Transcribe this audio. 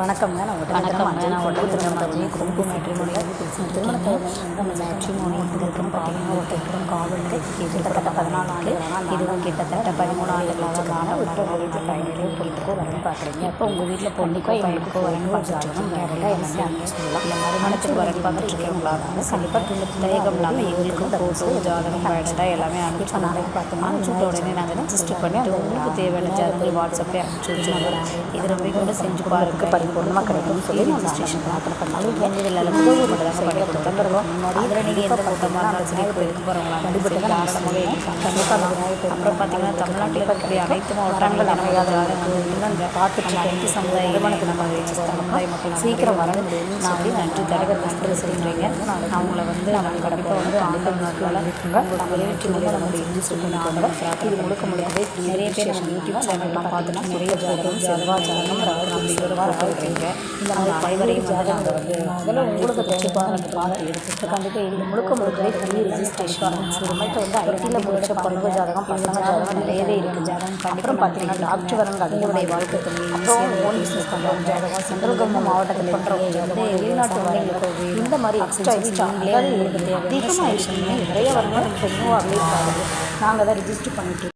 வணக்கம்ங்க. நான் வணக்கம்ங்க. நான் ஒட்டஞ்சத்திரம் மஜி குடும்ப மேட்ரிமோனி பேசுகிறேன். திருமணத்தை நம்ம மேட்ரிமோனி இருக்குன்னு பார்த்தீங்கன்னா காவலுக்கு கிட்டத்தட்ட பதினாலு இதுவும் கிட்டத்தட்ட பதிமூணு விட்டு வெளியில் பயணிகளை பொறுத்துக்கோ வரேன்னு பார்க்குறீங்க. இப்போ உங்கள் வீட்டில் பொண்ணுக்கோ பையனுக்கோ வரேன்னு பார்த்துட்டு நேரில் எல்லாமே அங்கே சொல்லலாம் இல்லை மறுமணத்துக்கு இருக்கவங்களா இருந்தாலும் கண்டிப்பாக தயக்கம் இல்லாமல் எங்களுக்கும் ஃபோட்டோ ஜாதகம் பயோடேட்டா எல்லாமே அனுப்பிச்சு நாளைக்கு பார்த்தோம்னா அனுப்பிச்சுட்ட உடனே நாங்கள் ரிஜிஸ்டர் பண்ணிட்டு உங்களுக்கு தேவையான ஜாதகம் வாட்ஸ்அப்லேயே அனுப்பிச்சு வச்சுருவோம் இது ரொம்ப கூட செஞ்சு பாருங்க. பரிபூர்ணமாக கிடைக்கும்னு சொல்லி ரெஜிஸ்ட்ரேஷன் ப்ராப்பர் பண்ணாலும் வேண்டியதில் உதவி மட்டும் தாங்க பண்ணி கொடுத்துருவோம் அதில் நீங்கள் எந்த கூட்டமாக இருந்தாலும் சரி இப்போ இருக்க போகிறவங்களா அடிபட்டு தாராளமாகவே கண்டிப்பாக அப்புறம் பார்த்தீங்கன்னா தமிழ்நாட்டில் இருக்கக்கூடிய அனைத்து மாவட்டங்கள் நம்ம பார்த்துட்டு அனைத்து சமுதாய நிறுவனத்தை நம்ம சமுதாய மக்கள் சீக்கிரம் வர முடியும்னு சொல்லி நன்றி தலைவர் நன்றி சொல்கிறீங்க அவங்கள வந்து நம்ம கண்டிப்பாக வந்து ஆண்டு நாட்களால் நம்ம வெற்றி மூலியம் நம்ம இருந்து சொல்லினாங்க இது முழுக்க முழுக்கவே நிறைய பேர் நம்ம யூடியூப் சேனல்லாம் பார்த்துட்டு நிறைய ஜாதகம் ராகுல் செவ்வாய் இருக்கீங்க. இந்த மாதிரி வந்து உங்களுக்கு பார்த்து எடுத்துட்டு கண்டிப்பாக இது முழுக்க முழுக்கவே நம்மகிட்ட வந்து ஐடியில் முடிச்ச பொண்ணு ஜாதகம் பசங்க ஜாதகம் நிறையவே இருக்குது. ஜாதகம் கண்டிப்பாக பார்த்தீங்கன்னா டாக்டர் வரங்க அதனுடைய வாழ்க்கை அப்புறம் ஓன் பிஸ்னஸ் பண்ணுறவங்க ஜாதகம் சென்ட்ரல் கவர்மெண்ட் மாவட்டத்தில் பண்ணுறவங்க வந்து வெளிநாட்டு வரவங்களுக்கு இந்த மாதிரி எக்ஸ்ட்ரா எக்ஸ்ட்ரா அதிகமாக விஷயம் நிறைய ரொம்ப அப்டேட் ஆகுது நாங்கள் தான் ரிஜிஸ்டர் பண்ணிட்டு.